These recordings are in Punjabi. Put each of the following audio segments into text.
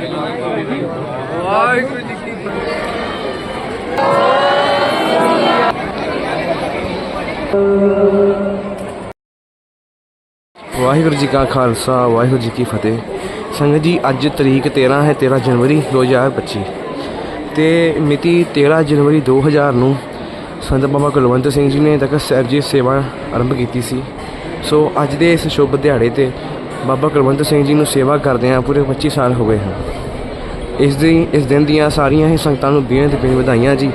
ਵਾਹਿਗੁਰੂ ਜੀ ਕੀ ਵਾਹਿਗੁਰੂ ਜੀ ਕਾ ਖਾਲਸਾ, ਵਾਹਿਗੁਰੂ ਜੀ ਕੀ ਫਤਿਹ। ਸੰਗਤ ਜੀ, ਅੱਜ ਤਰੀਕ 13 ਹੈ 13 ਜਨਵਰੀ 2025 ਤੇ ਮਿਤੀ 13 ਜਨਵਰੀ 2000 ਨੂੰ ਸੰਤ ਬਾਬਾ ਕੁਲਵੰਤ ਸਿੰਘ ਜੀ ਨੇ ਤਖਤ ਸਾਹਿਬ ਜੀ ਸੇਵਾ ਆਰੰਭ ਕੀਤੀ ਸੀ। ਸੋ ਅੱਜ ਦੇ ਇਸ ਸ਼ੁਭ ਦਿਹਾੜੇ ਤੇ ਬਾਬਾ ਕੁਲਵੰਤ ਸਿੰਘ ਜੀ ਨੂੰ ਸੇਵਾ ਕਰਦਿਆਂ ਪੂਰੇ 25 ਸਾਲ ਹੋ ਗਏ ਹਨ। ਇਸ ਦੀ ਇਸ ਦਿਨ ਦੀਆਂ ਸਾਰੀਆਂ ਹੀ ਸੰਗਤਾਂ ਨੂੰ ਬੇਅੰਤ ਬੇ ਵਧਾਈਆਂ ਜੀ।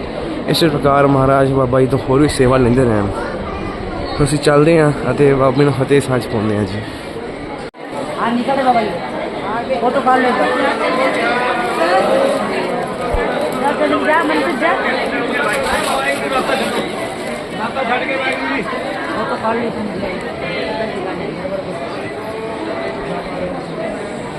ਇਸ ਪ੍ਰਕਾਰ ਮਹਾਰਾਜ ਬਾਬਾ ਜੀ ਤੋਂ ਹੋਰ ਵੀ ਸੇਵਾ ਲੈਂਦੇ ਰਹਿਣ। ਅਸੀਂ ਚੱਲਦੇ ਹਾਂ ਅਤੇ ਬਾਬੇ ਨੂੰ ਫਤਿਹ ਸਾਂਝ ਪਾਉਂਦੇ ਹਾਂ ਜੀ। ਆ ਨਿਕਲੇ ਬਾਬਾ ਜੀ।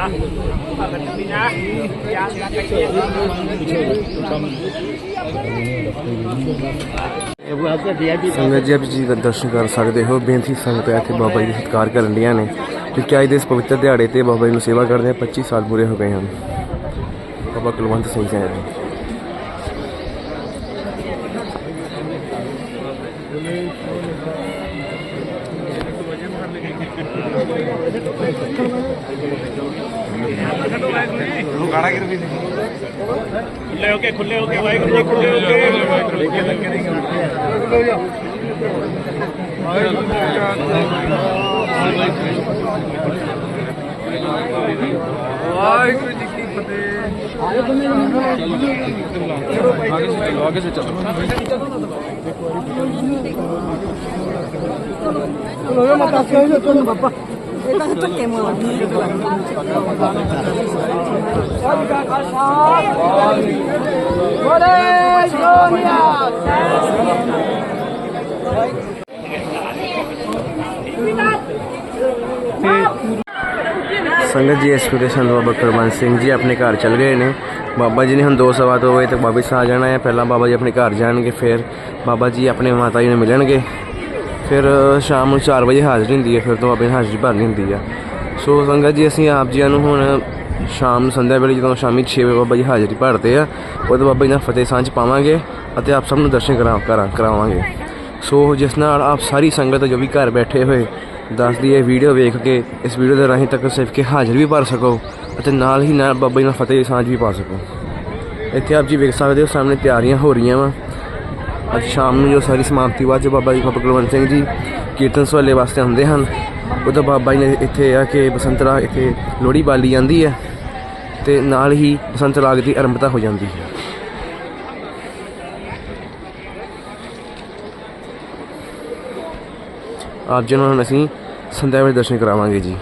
ਇਹ ਜੀ, ਆਪ ਜੀ ਦਾ ਦਰਸ਼ਨ ਕਰ ਸਕਦੇ ਹੋ। ਬੇਨਤੀ ਸੰਗਤ ਹੈ ਕਿ ਬਾਬਾ ਜੀ ਦਾ ਸਤਿਕਾਰ ਕਰਨ ਦੀਆਂ ਨੇ। ਕਿਉਂਕਿ ਅੱਜ ਦੇ ਇਸ ਪਵਿੱਤਰ ਦਿਹਾੜੇ ਤੇ ਬਾਬਾ ਜੀ ਨੂੰ ਸੇਵਾ ਕਰਦੇ 25 ਸਾਲ ਪੂਰੇ ਹੋ ਗਏ ਹਨ। ਬਾਬਾ ਕੁਲਵੰਤ ਸਿੰਘ ਜੀ ਨੇ। ਖੁੱਲੇ ਹੋ ਕੇ ਖੁੱਲੇ ਹੋ ਕੇ ਵਾਹਿਗੁਰੂ ਜੀ ਖੁੱਲੇ ਹੋ? ਕੇ ਵਾਹਿਗੁਰੂ ਜੀ ਕੀ ਫਤਿਹ ਸੰਗਤ ਜੀ, ਇਸ ਸੰਤ ਬਾਬਾ ਕੁਲਵੰਤ ਸਿੰਘ ਜੀ ਆਪਣੇ ਘਰ ਚਲ ਗਏ ਨੇ। ਬਾਬਾ ਜੀ ਨੇ ਹੁਣ ਦੋ ਸਵਾ ਤੋਂ ਵਜੇ ਤੱਕ ਵਾਪਸ ਆ ਜਾਣਾ ਹੈ। ਪਹਿਲਾਂ ਬਾਬਾ ਜੀ ਆਪਣੇ ਘਰ ਜਾਣਗੇ, ਫਿਰ ਬਾਬਾ ਜੀ ਆਪਣੇ ਮਾਤਾ ਜੀ ਨੂੰ ਮਿਲਣਗੇ। ਫਿਰ ਸ਼ਾਮ ਨੂੰ 4 ਵਜੇ ਹਾਜ਼ਰੀ ਹੁੰਦੀ ਹੈ, ਫਿਰ ਤੋਂ ਬਾਬੇ ਜੀ ਹਾਜ਼ਰੀ ਭਰਨੀ ਹੁੰਦੀ ਹੈ ਸੋ ਸੰਗਤ ਜੀ, ਅਸੀਂ ਆਪ ਜੀਆਂ ਨੂੰ ਹੁਣ ਸ਼ਾਮ ਨੂੰ ਸੰਧਿਆ ਵੇਲੇ ਜਦੋਂ ਸ਼ਾਮੀ 6 ਵਜੇ ਬਾਬਾ ਜੀ ਹਾਜ਼ਰੀ ਭਰਦੇ ਆ ਉਹਦੇ ਬਾਬਾ ਜੀ ਨਾਲ ਫਤਿਹ ਸਾਂਝ ਪਾਵਾਂਗੇ ਅਤੇ ਆਪ ਸਭ ਨੂੰ ਦਰਸ਼ਨ ਕਰਾ ਕਰਾ, ਕਰਾਵਾਂਗੇ। ਸੋ ਜਿਸ ਨਾਲ ਆਪ ਸਾਰੀ ਸੰਗਤ ਜੋ ਵੀ ਘਰ ਬੈਠੇ ਹੋਏ ਦੱਸਦੀ ਇਹ ਵੀਡੀਓ ਵੇਖ ਕੇ, ਇਸ ਵੀਡੀਓ ਦੇ ਰਾਹੀਂ ਤੱਕ ਸਿਰਫ ਕੇ ਹਾਜ਼ਰ ਵੀ ਭਰ ਸਕੋ ਅਤੇ ਨਾਲ ਹੀ ਨਾਲ ਬਾਬਾ ਜੀ ਨਾਲ ਫਤਿਹ ਸਾਂਝ ਵੀ ਪਾ ਸਕੋ। ਇੱਥੇ ਆਪ ਜੀ ਵੇਖ ਸਕਦੇ ਹੋ, ਸਾਹਮਣੇ ਤਿਆਰੀਆਂ ਹੋ ਰਹੀਆਂ ਵਾ। ਅੱਜ ਸ਼ਾਮ ਨੂੰ ਜੋ ਸਾਰੀ ਸਮਾਪਤੀ ਬਾਅਦ ਜੋ ਬਾਬਾ ਜੀ ਬਾਬਾ ਕੁਲਵੰਤ ਸਿੰਘ ਜੀ ਕੀਰਤਨ ਸਵਾਲੇ ਵਾਸਤੇ ਆਉਂਦੇ ਹਨ ਉਦੋਂ ਬਾਬਾ ਜੀ ਨੇ ਇੱਥੇ ਆ ਕੇ ਬਸੰਤ ਰਾਗ, ਇੱਥੇ ਲੋਹੜੀ ਬਾਲੀ ਜਾਂਦੀ ਹੈ ਤੇ ਨਾਲ ਹੀ ਬਸੰਤ ਰਾਗ ਦੀ ਆਰੰਭਤਾ ਹੋ ਜਾਂਦੀ ਹੈ। ਆਪ ਜੀ ਨੂੰ ਅਸੀਂ ਸੰਧਿਆ ਵੇਲੇ ਦਰਸ਼ਨ ਕਰਾਵਾਂਗੇ ਜੀ।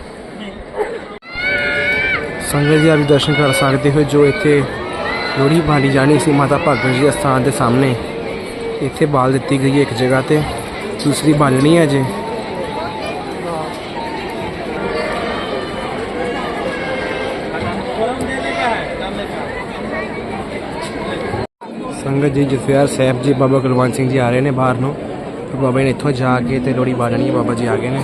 ਸੰਗਤ ਜੀ, ਆਪ ਦਰਸ਼ਨ ਕਰ ਸਕਦੇ ਹੋ ਜੋ ਇੱਥੇ ਲੋਹੜੀ ਬਾਲੀ ਜਾਣੀ ਸੀ। ਮਾਤਾ ਭਾਗਤ ਜੀ ਦੇ ਸਥਾਨ ਦੇ ਸਾਹਮਣੇ ਇੱਥੇ ਬਾਲ ਦਿੱਤੀ ਗਈ ਹੈ ਇੱਕ ਜਗ੍ਹਾ ਤੇ। ਦੂਸਰੀ ਬਾਲਣੀ ਹੈ ਜੇ। ਸੰਗਤ ਜੀ ਜਥੇਦਾਰ ਸਹਿਬ ਜੀ, ਬਾਬਾ ਕੁਲਵੰਤ ਸਿੰਘ ਜੀ ਆ ਰਹੇ ਨੇ ਬਾਹਰ ਨੂੰ। ਬਾਬਾ ਜੀ ਇੱਥੋਂ ਜਾ ਕੇ ਤੇ ਲੋੜੀ ਬਾੜਣੀ ਬਾਬਾ ਜੀ ਆ ਗਏ ਨੇ।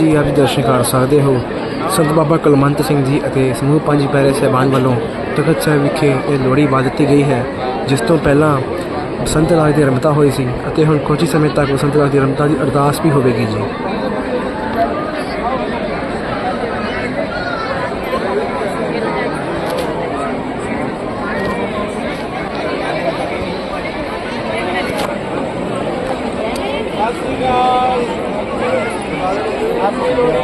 ਜੀ ਆਪ ਜੀ ਦਰਸ਼ਨ ਕਰ ਸਕਦੇ ਹੋ। ਸੰਤ ਬਾਬਾ ਕੁਲਵੰਤ ਸਿੰਘ ਜੀ ਅਤੇ ਸਮੂਹ ਪੰਜ ਪਿਆਰੇ ਸਹਿਬਾਨ ਵੱਲੋਂ ਤਖਤ ਸਾਹਿਬ ਵਿਖੇ ਇਹ ਲੋਹੜੀ ਵਾ ਦਿੱਤੀ ਗਈ ਹੈ, ਜਿਸ ਤੋਂ ਪਹਿਲਾਂ ਸੰਤ ਰਾਜ ਦੀ ਰਮਤਾ ਹੋਈ ਸੀ ਅਤੇ ਹੁਣ ਕੁਝ ਹੀ ਸਮੇਂ ਤੱਕ ਸੰਤ ਰਾਜ ਦੀ ਰਮਤਾ ਦੀ ਅਰਦਾਸ ਵੀ ਹੋਵੇਗੀ ਜੀ।